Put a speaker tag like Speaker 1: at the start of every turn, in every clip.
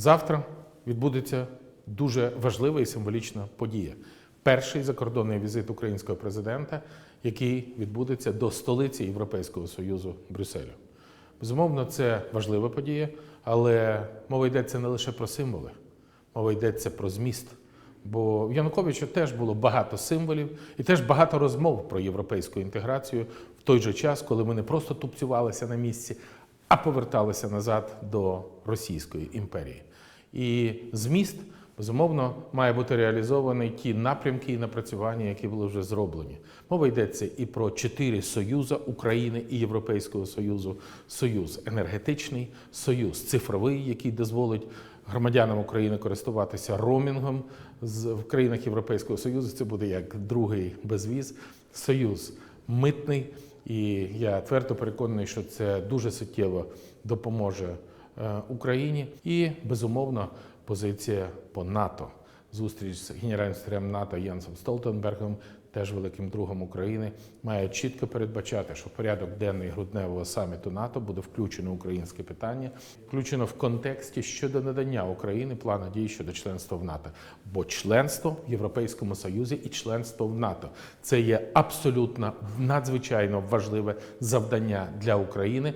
Speaker 1: Завтра відбудеться дуже важлива і символічна подія. Перший закордонний візит українського президента, який відбудеться до столиці Європейського Союзу Брюсселю. Безумовно, це важлива подія, але мова йдеться не лише про символи, мова йдеться про зміст. Бо в Януковича теж було багато символів і теж багато розмов про європейську інтеграцію в той же час, коли ми не просто тупцювалися на місці, а поверталися назад до Російської імперії. І зміст, безумовно, має бути реалізований ті напрямки і напрацювання, які були вже зроблені. Мова йдеться і про чотири союзи України і Європейського Союзу: Союз енергетичний, союз цифровий, який дозволить громадянам України користуватися ромінгом з в країнах Європейського Союзу. Це буде як другий безвіз, союз митний. І я твердо переконаний, що це дуже суттєво допоможе е, Україні. І безумовно позиція по НАТО. Зустріч з генеральним секретарем НАТО Єнсом Столтенбергом, теж великим другом України, має чітко передбачати, що порядок денний грудневого саміту НАТО буде включено українське питання, включено в контексті щодо надання України плану дій щодо членства в НАТО. Бо членство в Європейському Союзі і членство в НАТО це є абсолютно надзвичайно важливе завдання для України.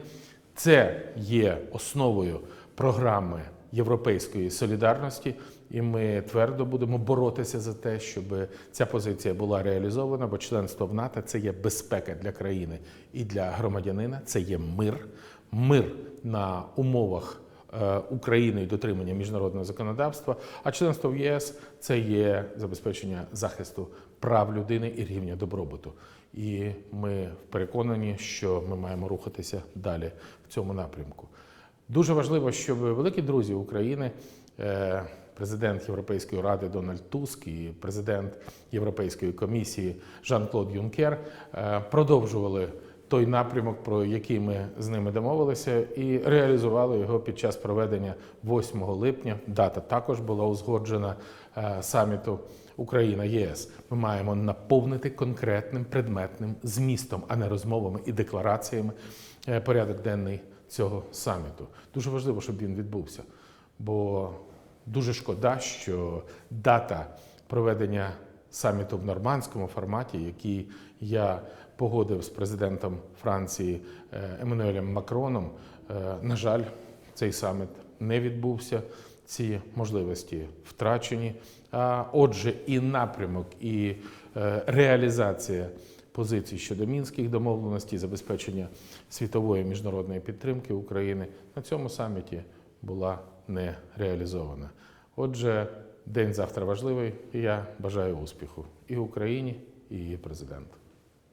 Speaker 1: Це є основою програми європейської солідарності, і ми твердо будемо боротися за те, щоб ця позиція була реалізована. Бо членство в НАТО це є безпека для країни і для громадянина. Це є мир, мир на умовах. е, України і дотримання міжнародного законодавства, а членство в ЄС це є забезпечення захисту прав людини і рівня добробуту. І ми переконані, що ми маємо рухатися далі в цьому напрямку. Дуже важливо, щоб великі друзі України, е, президент Європейської ради Дональд Туск і президент Європейської комісії Жан-Клод Юнкер е, продовжували той напрямок, про який ми з ними домовилися, і реалізували його під час проведення 8 липня. Дата також була узгоджена е, саміту Україна ЄС. Ми маємо наповнити конкретним предметним змістом, а не розмовами і деклараціями порядок денний цього саміту. Дуже важливо, щоб він відбувся, бо дуже шкода, що дата проведення саміту в нормандському форматі, який я погодив з президентом Франції е, Еммануелем Макроном, е, на жаль, цей саміт не відбувся. Ці можливості втрачені. А отже, і напрямок, і е, реалізація позицій щодо мінських домовленостей, забезпечення світової міжнародної підтримки України на цьому саміті була не реалізована. Отже, день завтра важливий, і я бажаю успіху і Україні, і її президенту.